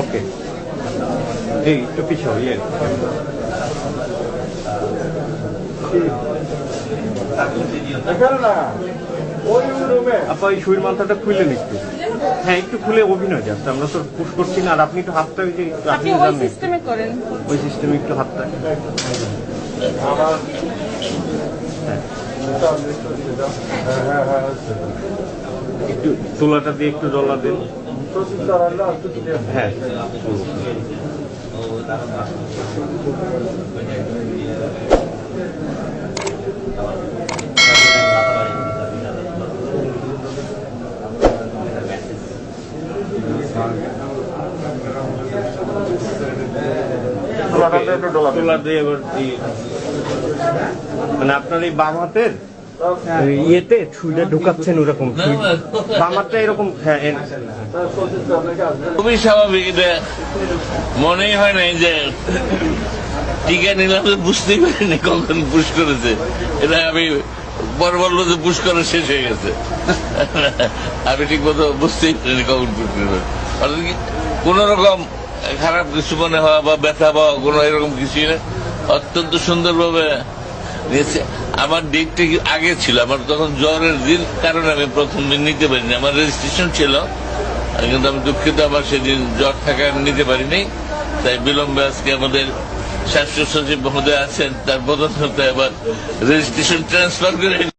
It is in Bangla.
ওকে এই একটু পিছাও ইয়ে। আপা এই শরীর মাথাটা খুললেন একটু হ্যাঁ একটু খুলে অভিনয় যাচ্ছে আমরা তো পুশ করছি না আর আপনি একটু হাতটা ওই যে আপনি আপনি ওই সিস্টেমে করেন। ওই সিস্টেমে একটু হাতটা। একটু তোলাটা দিয়ে একটু ডলা দিন। হ্যাঁ। তোলা দিয়ে এবার মানে আপনার এই বাম হাতের ইয়েতে ছুঁইটা ঢুকাচ্ছেন ওরকম। এরকম হ্যাঁ খুবই স্বাভাবিক এটা মনেই হয় নাই যে টিকা নিলাম তো বুঝতেই পারিনি কখন পুশ করেছে। এটা আমি পর বলল যে পুশ করা শেষ হয়ে গেছে। আমি ঠিক মতো বুঝতেই পারিনি কখন পুশ করেছে। অর্থাৎ কি কোন রকম খারাপ কিছু মনে হওয়া বা ব্যথা পাওয়া কোনো এরকম কিছুই না। অত্যন্ত সুন্দরভাবে নিয়েছে। আমার ডেটটা কি আগে ছিল? আমার তখন জ্বরের দিন কারণে আমি প্রথম দিন নিতে পারিনি। আমার রেজিস্ট্রেশন ছিল কিন্তু আমি দুঃখিত আমার সেদিন জ্বর থাকা আমি নিতে পারিনি। তাই বিলম্বে আজকে আমাদের স্বাস্থ্য সচিব মহোদয় আছেন, তার বদল আবার রেজিস্ট্রেশন ট্রান্সফার করে